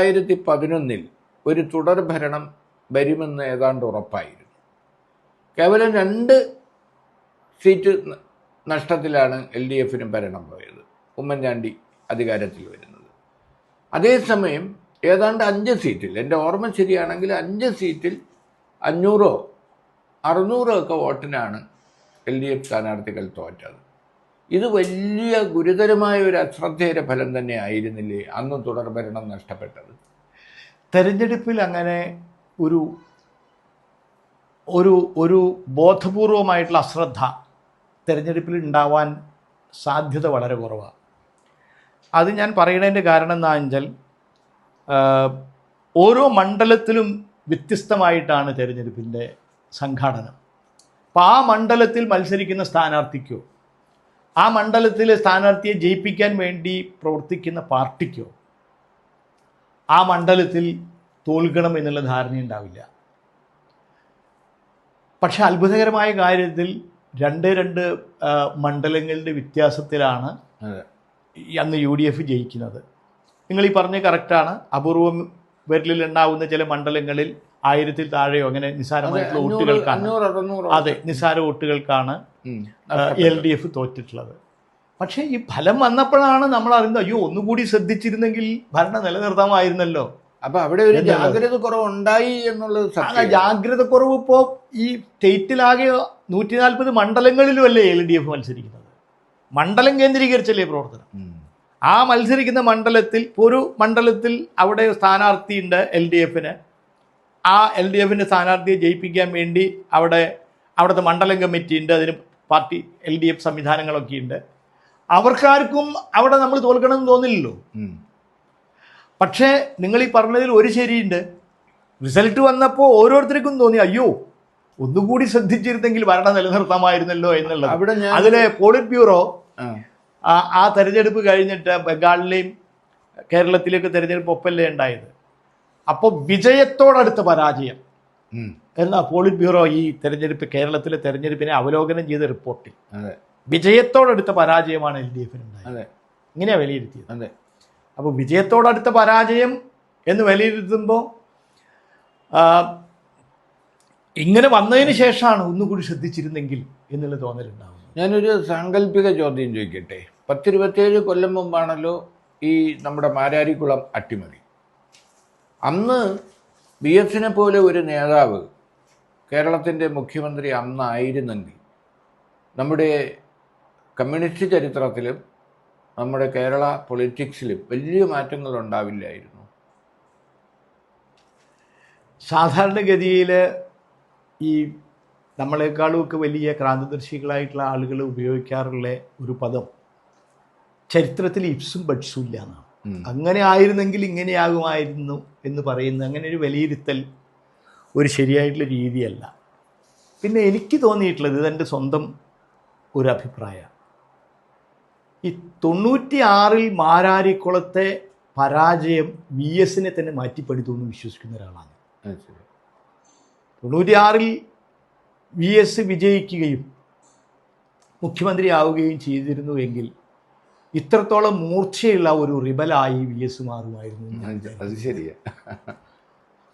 രണ്ടായിരത്തി പതിനൊന്നിൽ ഒരു തുടർ ഭരണം വരുമെന്ന് ഏതാണ്ട് ഉറപ്പായിരുന്നു. കേവലം രണ്ട് സീറ്റ് നഷ്ടത്തിലാണ് എൽ ഡി എഫിന് ഭരണം പോയത്. ഉമ്മൻചാണ്ടി അധികാരത്തിൽ വരുന്നത്. അതേസമയം ഏതാണ്ട് അഞ്ച് സീറ്റിൽ എന്റെ ഓർമ്മ ശരിയാണെങ്കിൽ അഞ്ച് സീറ്റിൽ അഞ്ഞൂറോ അറുന്നൂറോ ഒക്കെ വോട്ടിനാണ് എൽ ഡി എഫ് സ്ഥാനാർത്ഥികൾ തോറ്റത്. ഇത് വലിയ ഗുരുതരമായ ഒരു അശ്രദ്ധയുടെ ഫലം തന്നെ ആയിരുന്നില്ലേ അന്ന് തുടർഭരണം നഷ്ടപ്പെട്ടത്? തെരഞ്ഞെടുപ്പിൽ അങ്ങനെ ഒരു ഒരു ഒരു ബോധപൂർവമായിട്ടുള്ള അശ്രദ്ധ തെരഞ്ഞെടുപ്പിൽ ഉണ്ടാവാൻ സാധ്യത വളരെ കുറവാണ്. അത് ഞാൻ പറയുന്നതിന്റെ കാരണം എന്താ വെച്ചാൽ ഓരോ മണ്ഡലത്തിലും വ്യത്യസ്തമായിട്ടാണ് തെരഞ്ഞെടുപ്പിന്റെ സംഘാടനം. അപ്പോൾ ആ മണ്ഡലത്തിൽ മത്സരിക്കുന്ന സ്ഥാനാർത്ഥിക്കോ ആ മണ്ഡലത്തിലെ സ്ഥാനാർത്ഥിയെ ജയിപ്പിക്കാൻ വേണ്ടി പ്രവർത്തിക്കുന്ന പാർട്ടിക്കോ ആ മണ്ഡലത്തിൽ തോൽക്കണം എന്നുള്ള ധാരണയുണ്ടാവില്ല. പക്ഷെ അത്ഭുതകരമായ കാര്യത്തിൽ രണ്ട് രണ്ട് മണ്ഡലങ്ങളുടെ വ്യത്യാസത്തിലാണ് അന്ന് യു ഡി എഫ് ജയിക്കുന്നത്. നിങ്ങൾ ഈ പറഞ്ഞ കറക്റ്റാണ്. അപൂർവം പേരിൽ ഉണ്ടാവുന്ന ചില മണ്ഡലങ്ങളിൽ ആയിരത്തിൽ താഴെയോ അങ്ങനെ നിസ്സാരമായിട്ടുള്ള വോട്ടുകൾക്കാണ്. അതെ നിസ്സാര വോട്ടുകൾക്കാണ്. എൽ ഡി എഫ് തോറ്റിട്ടുള്ളത്. പക്ഷേ ഈ ഫലം വന്നപ്പോഴാണ് നമ്മൾ അറിയുന്നത് അയ്യോ ഒന്നുകൂടി ശ്രദ്ധിച്ചിരുന്നെങ്കിൽ ഭരണം നിലനിർത്താമായിരുന്നല്ലോ. അപ്പൊ അവിടെ ഒരു ജാഗ്രത കുറവ് ഉണ്ടായി എന്നുള്ളത് ആ ജാഗ്രത കുറവ് ഇപ്പോൾ ഈ സ്റ്റേറ്റിലാകെ നൂറ്റി നാൽപ്പത് മണ്ഡലങ്ങളിലും അല്ലേ എൽ ഡി എഫ് മത്സരിക്കുന്നത്? മണ്ഡലം കേന്ദ്രീകരിച്ചല്ലേ പ്രവർത്തനം? ആ മത്സരിക്കുന്ന മണ്ഡലത്തിൽ ഇപ്പോൾ ഒരു മണ്ഡലത്തിൽ അവിടെ സ്ഥാനാർത്ഥിയുണ്ട് എൽ ഡി എഫിന്. ആ എൽ ഡി എഫിന്റെ സ്ഥാനാർത്ഥിയെ ജയിപ്പിക്കാൻ വേണ്ടി അവിടെ അവിടുത്തെ മണ്ഡലം കമ്മിറ്റി ഉണ്ട് അതിന് പാർട്ടി എൽ ഡി എഫ് സംവിധാനങ്ങളൊക്കെ ഉണ്ട്. അവർക്കാർക്കും അവിടെ നമ്മൾ തോൽക്കണമെന്ന് തോന്നില്ലല്ലോ. പക്ഷേ നിങ്ങൾ ഈ പറഞ്ഞതിൽ ഒരു ശരിയുണ്ട്. റിസൾട്ട് വന്നപ്പോൾ ഓരോരുത്തർക്കും തോന്നി അയ്യോ ഒന്നുകൂടി ശ്രദ്ധിച്ചിരുന്നെങ്കിൽ ഭരണം നിലനിർത്താമായിരുന്നല്ലോ എന്നുള്ളത്. അവിടെ അതിലെ പോളിറ്റ് ബ്യൂറോ ആ. തെരഞ്ഞെടുപ്പ് കഴിഞ്ഞിട്ട് ബംഗാളിലെയും കേരളത്തിലേക്ക് തെരഞ്ഞെടുപ്പ് ഒപ്പല്ലേ ഉണ്ടായത്? അപ്പോൾ വിജയത്തോടടുത്ത പരാജയം. എന്ന പോളിറ്റ് ബ്യൂറോ ഈ തെരഞ്ഞെടുപ്പ് കേരളത്തിലെ തെരഞ്ഞെടുപ്പിനെ അവലോകനം ചെയ്ത റിപ്പോർട്ടിൽ. അതെ. വിജയത്തോടടുത്ത പരാജയമാണ് എൽ ഡി എഫിന് ഇങ്ങനെയാണ് വിലയിരുത്തിയത്. അതെ. അപ്പോൾ വിജയത്തോടടുത്ത പരാജയം എന്ന് വിലയിരുത്തുമ്പോൾ ഇങ്ങനെ വന്നതിന് ശേഷമാണ് ഒന്നുകൂടി ശ്രദ്ധിച്ചിരുന്നെങ്കിൽ എന്നുള്ള തോന്നലുണ്ടാവുന്നത്. ഞാനൊരു സാങ്കല്പിക ചോദ്യം ചോദിക്കട്ടെ. പത്തിരുപത്തേഴ് കൊല്ലം മുമ്പാണല്ലോ ഈ നമ്മുടെ മാരാരിക്കുളം അട്ടിമറി. അന്ന് ബി എഫിനെ പോലെ ഒരു നേതാവ് കേരളത്തിന്റെ മുഖ്യമന്ത്രി അന്നായിരുന്നെങ്കിൽ നമ്മുടെ കമ്മ്യൂണിസ്റ്റ് ചരിത്രത്തിലും നമ്മുടെ കേരള പൊളിറ്റിക്സിലും വലിയ മാറ്റങ്ങൾ ഉണ്ടാവില്ലായിരുന്നു സാധാരണഗതിയിൽ ഈ നമ്മളെക്കാളുമൊക്കെ വലിയ ക്രാന്തദർശികളായിട്ടുള്ള ആളുകൾ ഉപയോഗിക്കാറുള്ള ഒരു പദം ചരിത്രത്തിൽ ഇപ്സും ബഡ്സും ഇല്ല എന്നാണ്. അങ്ങനെ ആയിരുന്നെങ്കിൽ ഇങ്ങനെയാകുമായിരുന്നു എന്ന് പറയുന്ന അങ്ങനെ ഒരു വിലയിരുത്തൽ ഒരു ശരിയായിട്ടുള്ള രീതിയല്ല. പിന്നെ എനിക്ക് തോന്നിയിട്ടുള്ളത് ഇതെന്റെ സ്വന്തം ഒരു അഭിപ്രായമാണ് ഈ തൊണ്ണൂറ്റി ആറിൽ മാരാരിക്കുളത്തെ പരാജയം വി എസിനെ തന്നെ മാറ്റിപ്പടുത്തു എന്ന് വിശ്വസിക്കുന്ന ഒരാളാണ്. തൊണ്ണൂറ്റിയാറിൽ വി എസ് വിജയിക്കുകയും മുഖ്യമന്ത്രിയാവുകയും ചെയ്തിരുന്നു എങ്കിൽ ഇത്രത്തോളം മൂർച്ചയുള്ള ഒരു റിബലായി വി എസ് മാറുമായിരുന്നു അത് അത് ശരിയാ.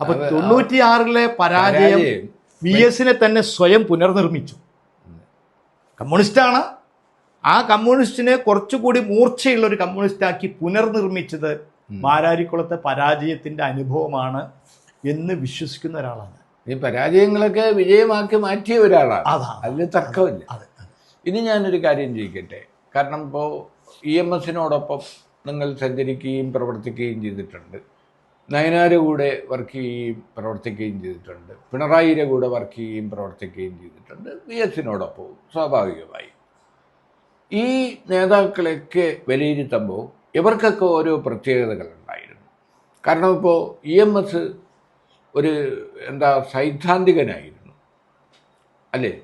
അപ്പൊ തൊണ്ണൂറ്റിയാറിലെ പരാജയം. വി എസിനെ തന്നെ സ്വയം പുനർനിർമ്മിച്ചു. കമ്മ്യൂണിസ്റ്റാണ്. ആ കമ്മ്യൂണിസ്റ്റിനെ കുറച്ചുകൂടി മൂർച്ചയുള്ള ഒരു കമ്മ്യൂണിസ്റ്റാക്കി പുനർനിർമ്മിച്ചത് മാരാരിക്കുളത്തെ പരാജയത്തിന്റെ അനുഭവമാണ് എന്ന് വിശ്വസിക്കുന്ന ഒരാളാണ്. ഈ പരാജയങ്ങളൊക്കെ വിജയമാക്കി മാറ്റിയ ഒരാളാണ്. അതാ. അതിൽ തർക്കമില്ല. ഇനി ഞാനൊരു കാര്യം ചോദിക്കട്ടെ. കാരണം ഇപ്പോൾ ഇ എം എസിനോടൊപ്പം നിങ്ങൾ സഞ്ചരിക്കുകയും പ്രവർത്തിക്കുകയും ചെയ്തിട്ടുണ്ട്. നയനാരുടെ കൂടെ വർക്ക് ചെയ്യുകയും പ്രവർത്തിക്കുകയും ചെയ്തിട്ടുണ്ട്. പിണറായിയുടെ കൂടെ വർക്ക് ചെയ്യുകയും പ്രവർത്തിക്കുകയും ചെയ്തിട്ടുണ്ട്. വി എസിനോടൊപ്പവും സ്വാഭാവികമായി. ഈ നേതാക്കളെയൊക്കെ വിലയിരുത്തുമ്പോൾ ഇവർക്കൊക്കെ ഓരോ പ്രത്യേകതകളുണ്ടായിരുന്നു കാരണം ഇപ്പോൾ ഇ എം എസ് ഒരു എന്താ സൈദ്ധാന്തികനായിരുന്നു. അല്ലേ?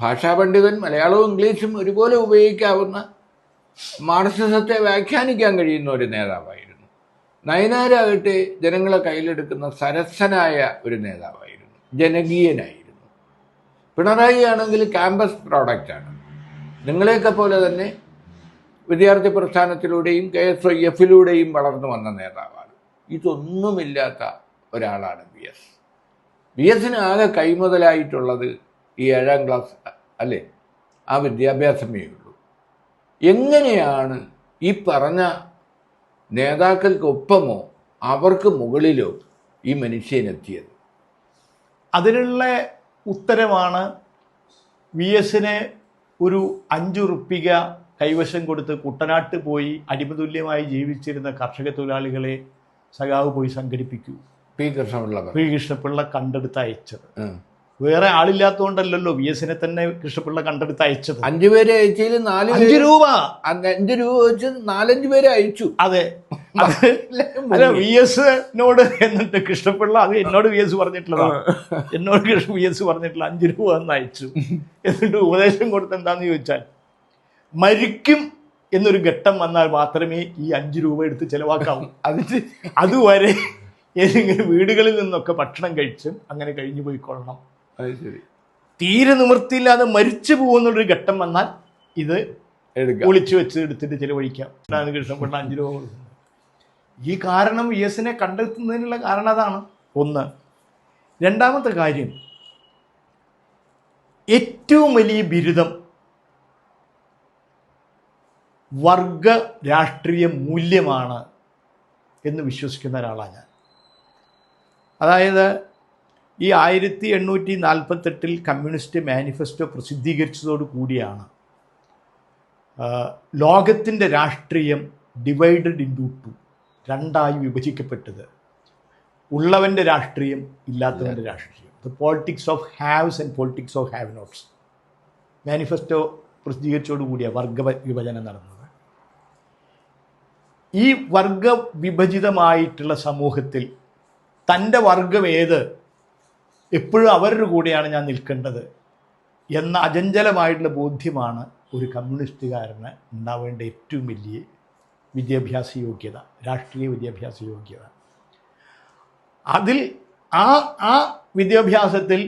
ഭാഷാ പണ്ഡിതൻ മലയാളവും ഇംഗ്ലീഷും ഒരുപോലെ ഉപയോഗിക്കാവുന്ന മാർക്സിസത്തെ വ്യാഖ്യാനിക്കാൻ കഴിയുന്ന ഒരു നേതാവായിരുന്നു. നയനാരാകട്ടെ ജനങ്ങളെ കയ്യിലെടുക്കുന്ന സരസനായ ഒരു നേതാവായിരുന്നു. ജനകീയനായിരുന്നു. പിണറായി ആണെങ്കിൽ ക്യാമ്പസ് പ്രോഡക്റ്റാണ് നിങ്ങളെയൊക്കെ പോലെ തന്നെ വിദ്യാർത്ഥി പ്രസ്ഥാനത്തിലൂടെയും കെ എസ് ഐ എഫിലൂടെയും വളർന്നു വന്ന നേതാവാണ്. ഇതൊന്നുമില്ലാത്ത ഒരാളാണ് വി എസ്. വി എസിന് ആകെ കൈമുതലായിട്ടുള്ളത് ഈ ഏഴാം ക്ലാസ് അല്ലേ? ആ വിദ്യാഭ്യാസമേ ഉള്ളൂ. എങ്ങനെയാണ് ഈ പറഞ്ഞ നേതാക്കൾക്കൊപ്പമോ അവർക്ക് മുകളിലോ ഈ മനുഷ്യനെത്തിയത്? അതിനുള്ള ഉത്തരമാണ് വി എസിനെ ഒരു അഞ്ചുറുപ്പിക കൈവശം കൊടുത്ത് കുട്ടനാട്ട് പോയി അടിമതുല്യമായി ജീവിച്ചിരുന്ന കർഷക തൊഴിലാളികളെ സഖാവ് പോയി സംഘടിപ്പിക്കൂ. പി കൃഷ്ണപിള്ള പി കൃഷ്ണപിള്ള കണ്ടെടുത്ത് അയച്ചത്. വേറെ ആളില്ലാത്തതുകൊണ്ടല്ലല്ലോ വി എസിനെ തന്നെ കൃഷ്ണപിള്ള കണ്ടെടുത്ത് അയച്ചത്. അഞ്ചു പേരെ അയച്ചതിൽ നാല് അഞ്ചു രൂപ. അഞ്ച് രൂപ വെച്ച് നാലഞ്ച് പേരെ അയച്ചു. അതെ. അത് അല്ല വി എസിനോട് എന്നിട്ട് കൃഷ്ണപിള്ള അത് എന്നോട് വി എസ് പറഞ്ഞിട്ടുള്ളതാണ് എന്നോട് കൃഷ്ണ വി എസ് പറഞ്ഞിട്ടുള്ള അഞ്ച് രൂപ എന്ന് അയച്ചു. എന്നിട്ട് ഉപദേശം കൊടുത്ത് എന്താന്ന് ചോദിച്ചാൽ മരിക്കും എന്നൊരു ഘട്ടം വന്നാൽ മാത്രമേ ഈ അഞ്ച് രൂപ എടുത്ത് ചെലവാക്കാവൂ. അതിന് അതുവരെ ഏതെങ്കിലും വീടുകളിൽ നിന്നൊക്കെ ഭക്ഷണം കഴിച്ചും അങ്ങനെ കഴിഞ്ഞു പോയിക്കൊള്ളണം. അത് ശരി. തീരെ നിവൃത്തിയില്ലാതെ മരിച്ചു പോകുന്നൊരു ഘട്ടം വന്നാൽ ഇത് ഒളിച്ചു വെച്ച് എടുത്തിട്ട് ചിലവഴിക്കാം. കൃഷ്ണൻ കൃഷ്ണപിള്ള അഞ്ച് രൂപ കൊടുക്കുന്നത്. ഈ കാരണം വി എസിനെ കണ്ടെത്തുന്നതിനുള്ള കാരണം അതാണ്. ഒന്ന് രണ്ടാമത്തെ കാര്യം ഏറ്റവും വലിയ ബിരുദം വർഗ രാഷ്ട്രീയ മൂല്യമാണ് എന്ന് വിശ്വസിക്കുന്ന ഒരാളാണ് ഞാൻ. അതായത് ഈ ആയിരത്തി എണ്ണൂറ്റി നാൽപ്പത്തെട്ടിൽ കമ്മ്യൂണിസ്റ്റ് മാനിഫെസ്റ്റോ പ്രസിദ്ധീകരിച്ചതോടു കൂടിയാണ് ലോകത്തിന്റെ രാഷ്ട്രീയം ഡിവൈഡഡ് ഇൻ ടു രണ്ടായി വിഭജിക്കപ്പെട്ടത്. ഉള്ളവന്റെ രാഷ്ട്രീയം ഇല്ലാത്തവന്റെ രാഷ്ട്രീയം. The politics of haves and politics of have nots manifesto പ്രസിദ്ധീകരിച്ചോടു കൂടിയ വർഗ വിഭജനം നടന്നത്. ഈ വർഗ വിഭജിതമായിട്ടുള്ള സമൂഹത്തിൽ തന്റെ വർഗം ഏത് എപ്പോഴും അവരുടെ കൂടെയാണ് ഞാൻ നിൽക്കേണ്ടത് എന്ന അചഞ്ചലമായിട്ടുള്ള ബോധ്യമാണ് ഒരു കമ്മ്യൂണിസ്റ്റുകാരന് ഉണ്ടാവേണ്ട ഏറ്റവും വലിയ വിദ്യാഭ്യാസ യോഗ്യത രാഷ്ട്രീയ വിദ്യാഭ്യാസ യോഗ്യത. അതിൽ ആ ആ വിദ്യാഭ്യാസത്തിൽ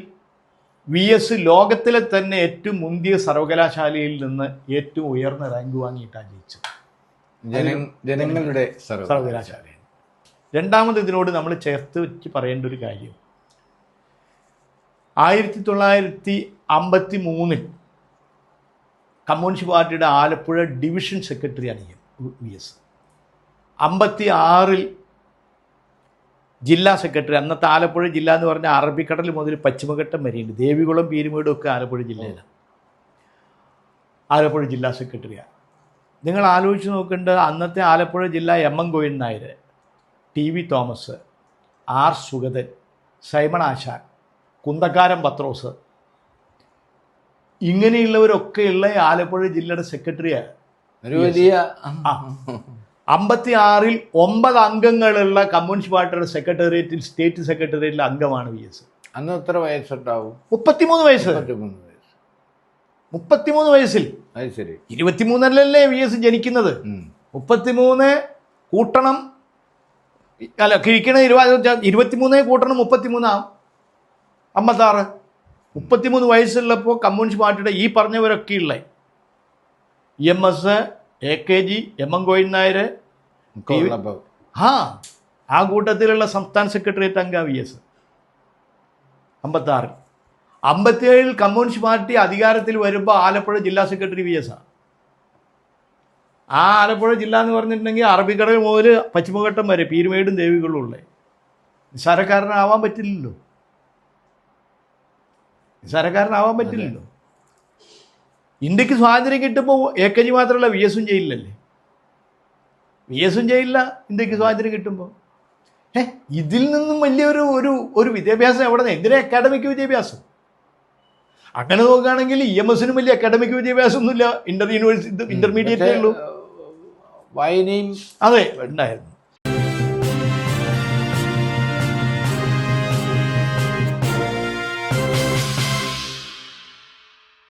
വി എസ് ലോകത്തിലെ തന്നെ ഏറ്റവും മുന്തിയ സർവകലാശാലയിൽ നിന്ന് ഏറ്റവും ഉയർന്ന റാങ്ക് വാങ്ങിയിട്ടാണ് ജയിച്ചത്. ജന ജനങ്ങളുടെ സർവകലാശാല. രണ്ടാമത് ഇതിനോട് നമ്മൾ ചേർത്ത് വെച്ച് പറയേണ്ട ഒരു കാര്യം ആയിരത്തി തൊള്ളായിരത്തി അമ്പത്തി മൂന്നിൽ കമ്മ്യൂണിസ്റ്റ് പാർട്ടിയുടെ ആലപ്പുഴ ഡിവിഷൻ സെക്രട്ടറിയാണ് ഈ വി എസ്. അമ്പത്തി ആറിൽ ജില്ലാ സെക്രട്ടറി അന്നത്തെ ആലപ്പുഴ ജില്ല എന്ന് പറഞ്ഞാൽ അറബിക്കടൽ മുതൽ പശ്ചിമഘട്ടം വരെയുണ്ട്. ദേവികുളം പീരുമേടും ഒക്കെ ആലപ്പുഴ ജില്ലയിലാണ്. ആലപ്പുഴ ജില്ലാ സെക്രട്ടറിയാണ്. നിങ്ങൾ ആലോചിച്ച് നോക്കേണ്ടത് അന്നത്തെ ആലപ്പുഴ ജില്ല M M Govindan Nair T V Thomas R Sugathan Simon Asan കുന്തക്കാരൻ പത്രോസ്. ഇങ്ങനെയുള്ളവരൊക്കെയുള്ള ആലപ്പുഴ ജില്ലയുടെ സെക്രട്ടറിയാണ് ഒരു വലിയ അമ്പത്തി ആറിൽ ഒമ്പത് അംഗങ്ങളുള്ള കമ്മ്യൂണിസ്റ്റ് പാർട്ടിയുടെ സെക്രട്ടേറിയറ്റിൽ സ്റ്റേറ്റ് സെക്രട്ടേറിയറ്റിലെ അംഗമാണ് വി എസ്. അന്ന് എത്ര വയസ്സുണ്ടാവും? മുപ്പത്തിമൂന്ന് വയസ്സ്. മുപ്പത്തിമൂന്ന് വയസ്സ്. മുപ്പത്തിമൂന്ന് വയസ്സിൽ. അത് ശരി. ഇരുപത്തിമൂന്നല്ലേ വി എസ് ജനിക്കുന്നത്. മുപ്പത്തിമൂന്ന് കൂട്ടണം. അല്ല കിഴിക്കണ ഇരുപത് ഇരുപത്തിമൂന്നേ കൂട്ടണം മുപ്പത്തിമൂന്നാവും. അമ്പത്താറ്. മുപ്പത്തിമൂന്ന് വയസ്സുള്ളപ്പോൾ കമ്മ്യൂണിസ്റ്റ് പാർട്ടിയുടെ ഈ പറഞ്ഞവരൊക്കെ ഉള്ളേ. E M S A K G M M Govindan Nair ആ ആ കൂട്ടത്തിലുള്ള സംസ്ഥാന സെക്രട്ടേറിയറ്റ് അംഗ വി എസ്. അമ്പത്താറ്. അമ്പത്തിയേഴിൽ കമ്മ്യൂണിസ്റ്റ് പാർട്ടി അധികാരത്തിൽ വരുമ്പോൾ ആലപ്പുഴ ജില്ലാ സെക്രട്ടറി വി എസ് ആണ് ആ ആലപ്പുഴ ജില്ല എന്ന് പറഞ്ഞിട്ടുണ്ടെങ്കിൽ അറബിക്കടൽ മുതൽ പശ്ചിമഘട്ടം വരെ പീരുമേടും ദേവികളും ഉള്ളത് നിസ്സാരക്കാരനാവാൻ പറ്റില്ലല്ലോ. നിസ്സാരക്കാരനാവാൻ പറ്റില്ലല്ലോ. ഇന്ത്യയ്ക്ക് സ്വാതന്ത്ര്യം കിട്ടുമ്പോൾ എ കെ ജി മാത്രമല്ല വി എസും ജയിലിലല്ലേ? വി എസും ജയിലില്ല ഇന്ത്യയ്ക്ക് സ്വാതന്ത്ര്യം കിട്ടുമ്പോൾ ഏ ഇതിൽ നിന്നും വലിയൊരു ഒരു ഒരു വിദ്യാഭ്യാസം എവിടെ നിന്ന് എന്തിനാ അക്കാഡമിക് വിദ്യാഭ്യാസം? അങ്ങനെ നോക്കുകയാണെങ്കിൽ ഇ എം എസിനും വലിയ അക്കാഡമിക് വിദ്യാഭ്യാസം ഒന്നുമില്ല ഇന്റർ യൂണിവേഴ്സിറ്റി ഇന്റർമീഡിയറ്റേ ഉള്ളൂ. വായനയും അതെ ഉണ്ടായിരുന്നു.